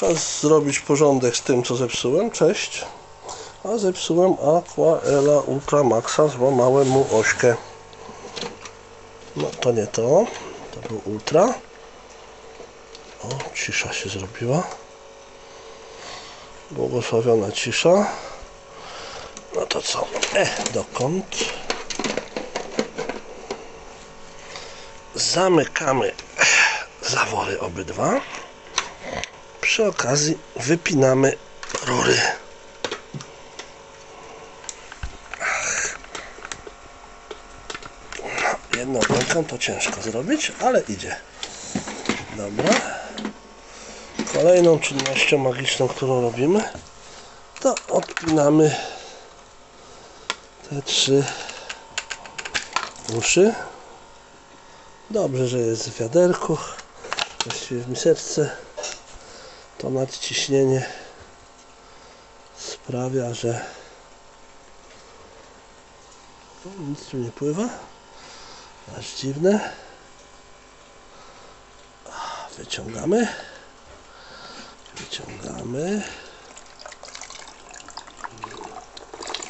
Czas zrobić porządek z tym, co zepsułem. Cześć. A zepsułem Aquaela Ultra Maxa, złamałem mu ośkę. No to nie to. To był Ultra. O, cisza się zrobiła. Błogosławiona cisza. No to co? E, dokąd? Zamykamy zawory obydwa. Przy okazji wypinamy rury. Jedną ręką to ciężko zrobić, ale idzie. Dobra. Kolejną czynnością magiczną, którą robimy, to odpinamy te trzy uszy. Dobrze, że jest w wiaderku, właściwie w miseczce. To nadciśnienie sprawia, że nic tu nie pływa. Aż dziwne. Wyciągamy. Wyciągamy.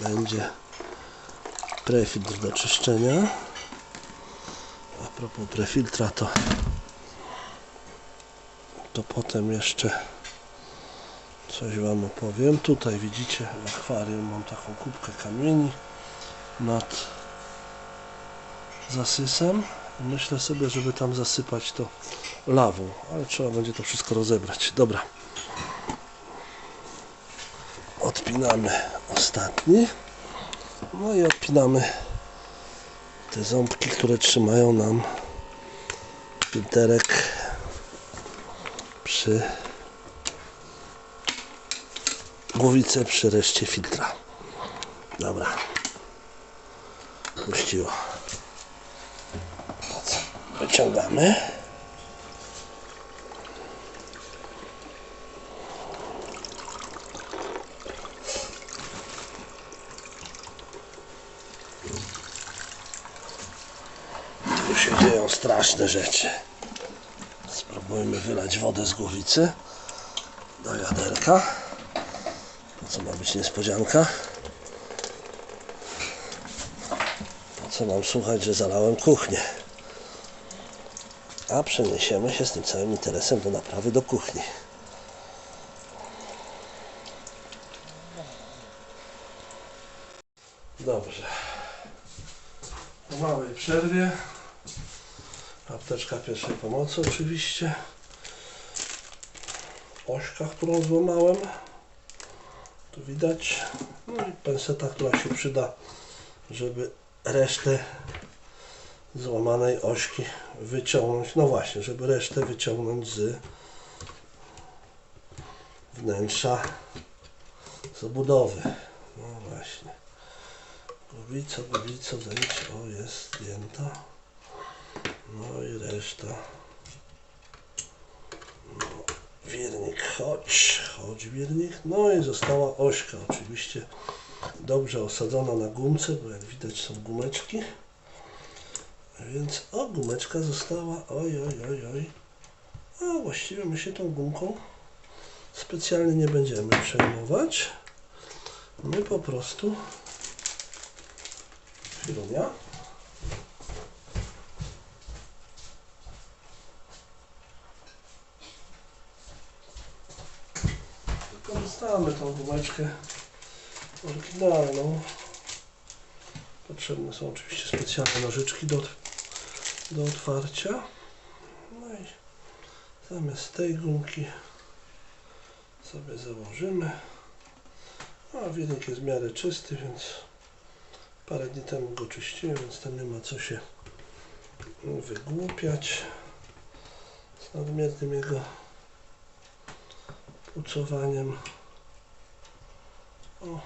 Będzie prefiltr do czyszczenia. A propos prefiltra, to, to potem jeszcze coś Wam opowiem. Tutaj widzicie w akwarium mam taką kubkę kamieni nad zasysem. Myślę sobie, żeby tam zasypać to lawą, ale trzeba będzie to wszystko rozebrać. Dobra. Odpinamy ostatni. No i odpinamy te ząbki, które trzymają nam filterek przy głowicę przy reszcie filtra. Dobra. Puściło. Wyciągamy. Tu się dzieją straszne rzeczy. Spróbujmy wylać wodę z głowicy do jaderka. Po co ma być niespodzianka? Po co mam słuchać, że zalałem kuchnię? A przeniesiemy się z tym całym interesem do naprawy do kuchni. Dobrze. Po małej przerwie. Apteczka pierwszej pomocy oczywiście. Ośka, którą złamałem. Tu widać. No i penseta, która się przyda, żeby resztę złamanej ośki wyciągnąć. No właśnie, żeby resztę wyciągnąć z wnętrza z obudowy. No właśnie. Głowica, głowica, zejdź. O, jest zdjęta. No i reszta. No, wirnik, chodź, chodź wirnik. No i została ośka oczywiście dobrze osadzona na gumce, bo jak widać są gumeczki. Więc o, gumeczka została, oj, oj, oj, oj. A właściwie my się tą gumką specjalnie nie będziemy przejmować. My po prostu chwilunia. Wykorzystamy tą gumeczkę oryginalną. Potrzebne są oczywiście specjalne nożyczki do, do otwarcia. No i zamiast tej gumki sobie założymy. A wirnik jest w miarę czysty, więc parę dni temu go czyściłem, więc tam nie ma co się wygłupiać z nadmiernym jego pucowaniem. O.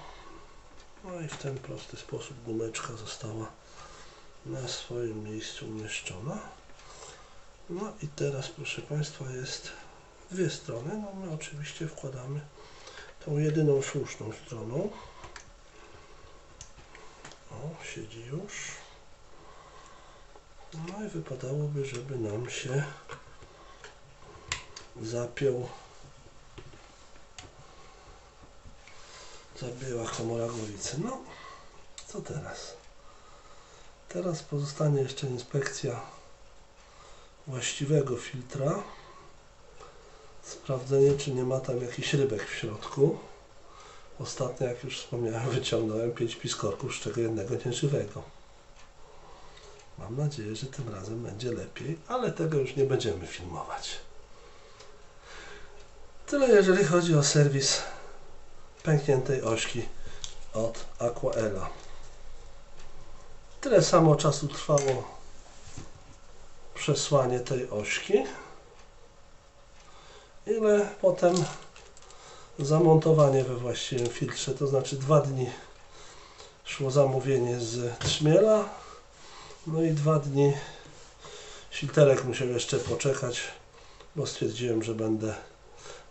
No i w ten prosty sposób gumeczka została na swoim miejscu umieszczona. No i teraz proszę Państwa jest dwie strony. No my oczywiście wkładamy tą jedyną słuszną stroną. O, siedzi już. No i wypadałoby, żeby nam się zapiął Zabiła komora głowicy. No, co teraz? Teraz pozostanie jeszcze inspekcja właściwego filtra. Sprawdzenie, czy nie ma tam jakichś rybek w środku. Ostatnio, jak już wspomniałem, wyciągnąłem 5 piskorków, z czego jednego nieżywego. Mam nadzieję, że tym razem będzie lepiej, ale tego już nie będziemy filmować. Tyle jeżeli chodzi o serwis pękniętej ośki od Aquaela. Tyle samo czasu trwało przesłanie tej ośki, ile potem zamontowanie we właściwym filtrze, to znaczy dwa dni szło zamówienie z trzmiela, no i dwa dni filterek musiał jeszcze poczekać, bo stwierdziłem, że będę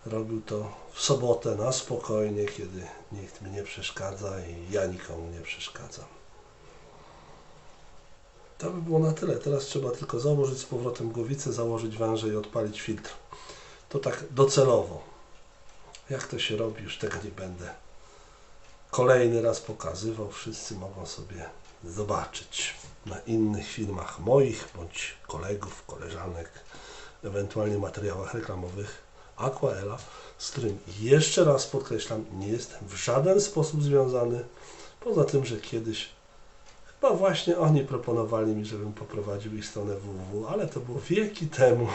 robił to w sobotę na spokojnie, kiedy nikt mi nie przeszkadza i ja nikomu nie przeszkadzam. To by było na tyle. Teraz trzeba tylko założyć z powrotem głowicę, założyć węże i odpalić filtr. To tak docelowo. Jak to się robi, już tego nie będę kolejny raz pokazywał. Wszyscy mogą sobie zobaczyć na innych filmach moich bądź kolegów, koleżanek, ewentualnie materiałach reklamowych Aquaela, z którym jeszcze raz podkreślam, nie jestem w żaden sposób związany, poza tym, że kiedyś chyba właśnie oni proponowali mi, żebym poprowadził ich stronę www, ale to było wieki temu.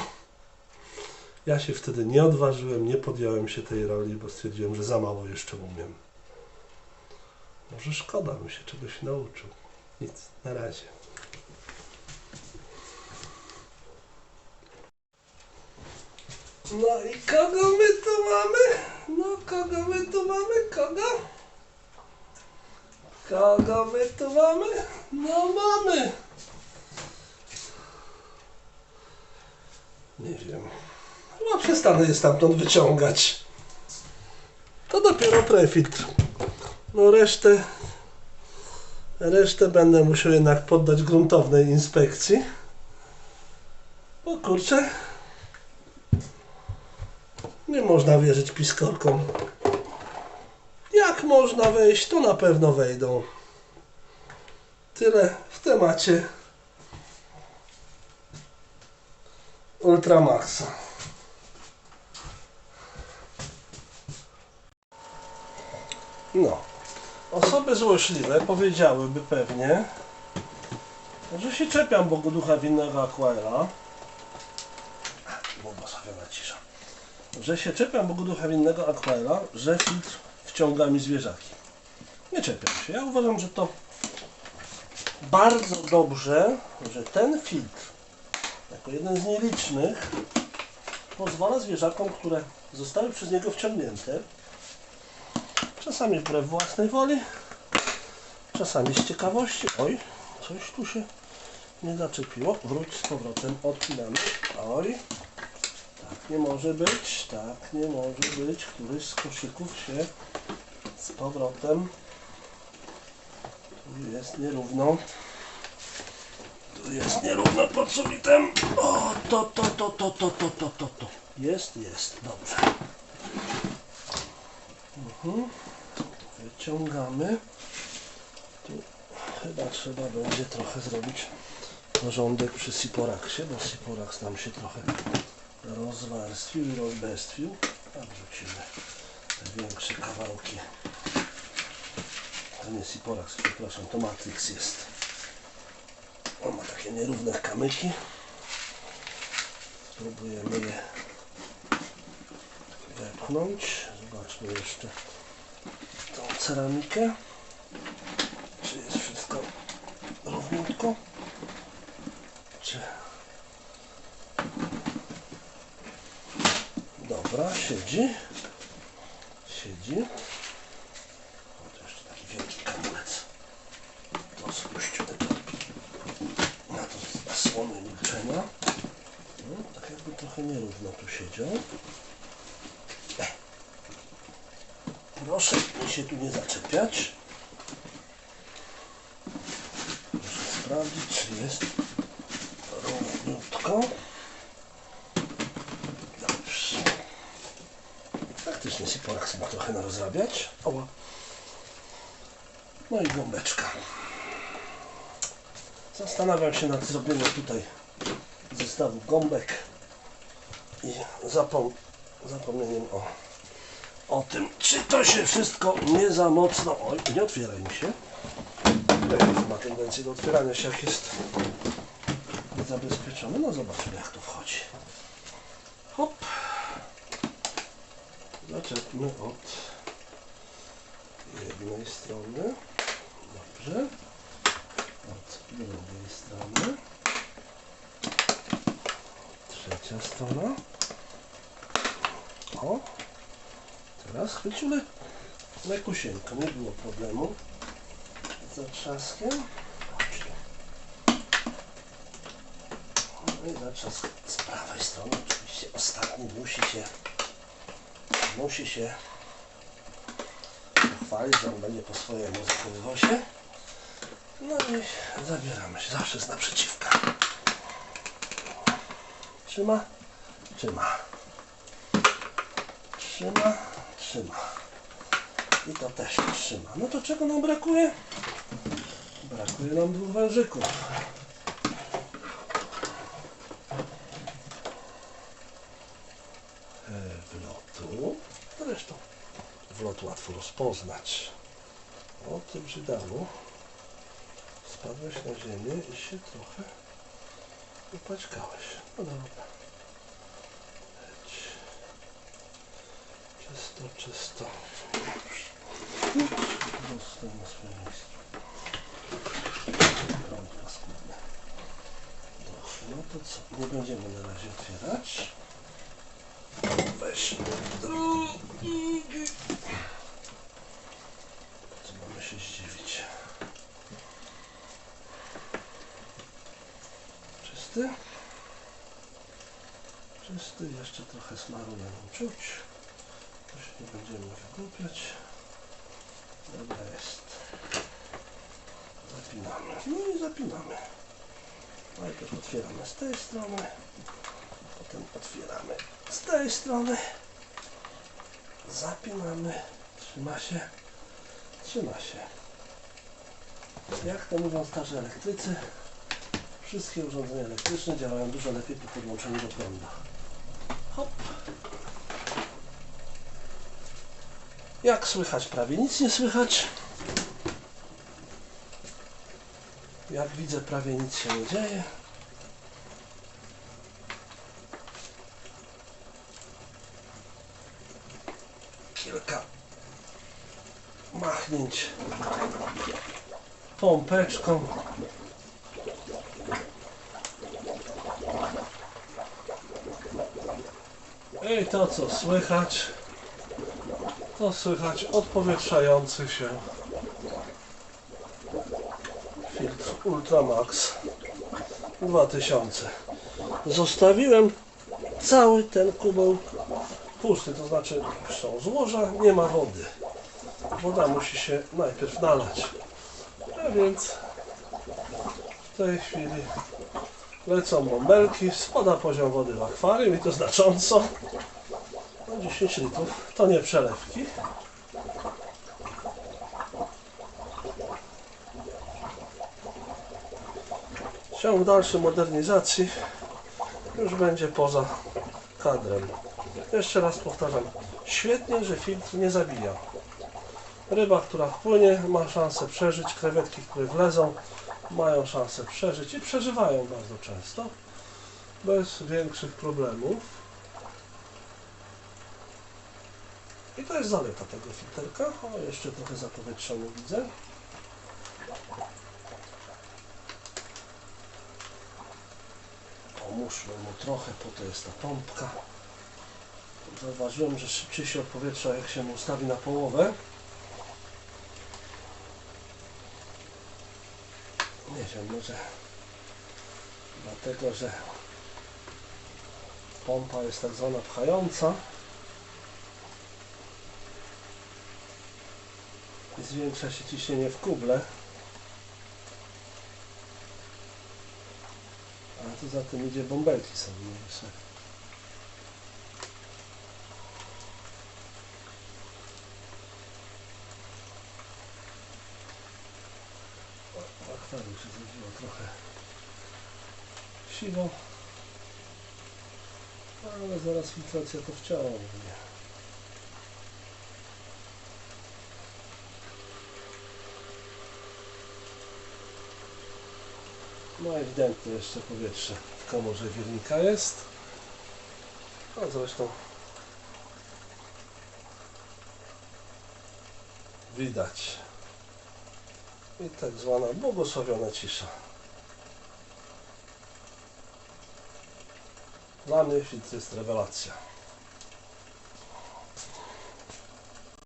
Ja się wtedy nie odważyłem, nie podjąłem się tej roli, bo stwierdziłem, że za mało jeszcze umiem. Może szkoda, bym się czegoś nauczył. Nic, na razie. No i kogo my tu mamy? No kogo my tu mamy? Kogo? Kogo my tu mamy? No mamy. Nie wiem. Chyba przestanę je stamtąd wyciągać. To dopiero prefiltr. No resztę resztę będę musiał jednak poddać gruntownej inspekcji. Bo kurczę nie można wierzyć piskorkom. Jak można wejść, to na pewno wejdą. Tyle w temacie Ultramaxa. No. Osoby złośliwe powiedziałyby pewnie, że się czepiam Bogu Ducha Winnego Aquaela. Błogosławiona cisza. Że się czepiam Bogu Ducha Winnego Aquaela, że filtr wciąga mi zwierzaki. Nie czepiam się. Ja uważam, że to bardzo dobrze, że ten filtr, jako jeden z nielicznych, pozwala zwierzakom, które zostały przez niego wciągnięte, czasami wbrew własnej woli, czasami z ciekawości. Oj, coś tu się nie zaczepiło. Wróć z powrotem, odpinamy. Oj, tak nie może być, tak nie może być. Któryś z koszyków się z powrotem. Tu jest nierówno. Tu jest nierówno pod sufitem. O, to, to, to, to, to, to, to, to, to. Jest, jest, dobrze. Mhm. Wyciągamy. Tu chyba trzeba będzie trochę zrobić porządek przy Siporaksie, bo Siporaks nam się trochę rozwarstwił i rozbestwił. A wrzucimy te większe kawałki. To nie Siporaks, przepraszam, to Matrix jest. On ma takie nierówne kamyki. Spróbujemy je wepchnąć. Zobaczmy jeszcze tą ceramikę. Czy jest wszystko równiutko? Czy... Dobra, siedzi. Siedzi. O, to jeszcze taki wielki kamulec. To spuścimy to na to zasłony milczenia. No, tak jakby trochę nierówno tu siedział. E. Proszę mi się tu nie zaczepiać. Muszę sprawdzić, czy jest równiutko. Dobrze. Faktycznie Siporak ma trochę narozrabiać. Oła. No i gąbeczka. Zastanawiam się nad zrobieniem tutaj zestawu gąbek i zapom zapomnieniem o, o tym, czy to się wszystko nie za mocno... Oj, nie otwieraj mi się. Ma tendencję do otwierania się, jak jest zabezpieczony. No zobaczmy, jak to wchodzi. Zaczepmy od jednej strony. Dobrze. Od drugiej strony. Trzecia strona. O. Teraz chwycił le. Nie było problemu. Z zatrzaskiem. Chodź tu. No i zatrzask z prawej strony. Oczywiście ostatni musi się musi się pochwalić, że on będzie po swojemu zachowywał się. No i zabieramy się. Zawsze z naprzeciwka. Trzyma? Trzyma. Trzyma? Trzyma. I to też trzyma. No to czego nam brakuje? Brakuje nam dwóch wężyków. E, Wlotu. Zresztą wlot łatwo rozpoznać. O tym żydalu spadłeś na ziemię i się trochę upaćkałeś. No dobra. Leć. Czysto, czysto. Na no to co? Nie będziemy na razie otwierać. Weź drugi. Co mamy się zdziwić? Czysty? Czysty, jeszcze trochę smaru będą czuć. To się nie będziemy wygłupiać. Dobra jest. Zapinamy. No i zapinamy. Najpierw otwieramy z tej strony. Potem otwieramy z tej strony. Zapinamy. Trzyma się. Trzyma się. Jak to mówią starzy elektrycy, wszystkie urządzenia elektryczne działają dużo lepiej po podłączeniu do prądu. Hop. Jak słychać? Prawie nic nie słychać. Jak widzę, prawie nic się nie dzieje. Machnięć pompeczką. I to co słychać, to słychać odpowietrzający się filtr Ultramax 2000. Zostawiłem cały ten kubeł pusty, to znaczy są złoża, nie ma wody. Woda musi się najpierw nalać. A więc w tej chwili lecą bąbelki, spada poziom wody w akwarium i to znacząco. No 10 litrów to nie przelewki. Ciąg dalszy modernizacji już będzie poza kadrem. Jeszcze raz powtarzam, świetnie, że filtr nie zabija. Ryba, która wpłynie, ma szansę przeżyć, krewetki, które wlezą, mają szansę przeżyć i przeżywają bardzo często, bez większych problemów. I to jest zaleta tego filterka. O, jeszcze trochę zapowietrzony widzę. Pomóżmy mu trochę, po to jest ta pompka. Zauważyłem, że szybciej się odpowietrza, jak się mu ustawi na połowę. Nie wiem, może dlatego, że pompa jest tak zwana pchająca i zwiększa się ciśnienie w kuble. A tu za tym idzie bąbelki są mniejsze. Tak, już się zrobiło trochę siwo. Ale zaraz filtracja to wciągnie. No ewidentnie jeszcze powietrze w komorze wirnika jest. A zresztą widać. I tak zwana błogosławiona cisza. dan lješnice s revelacijama.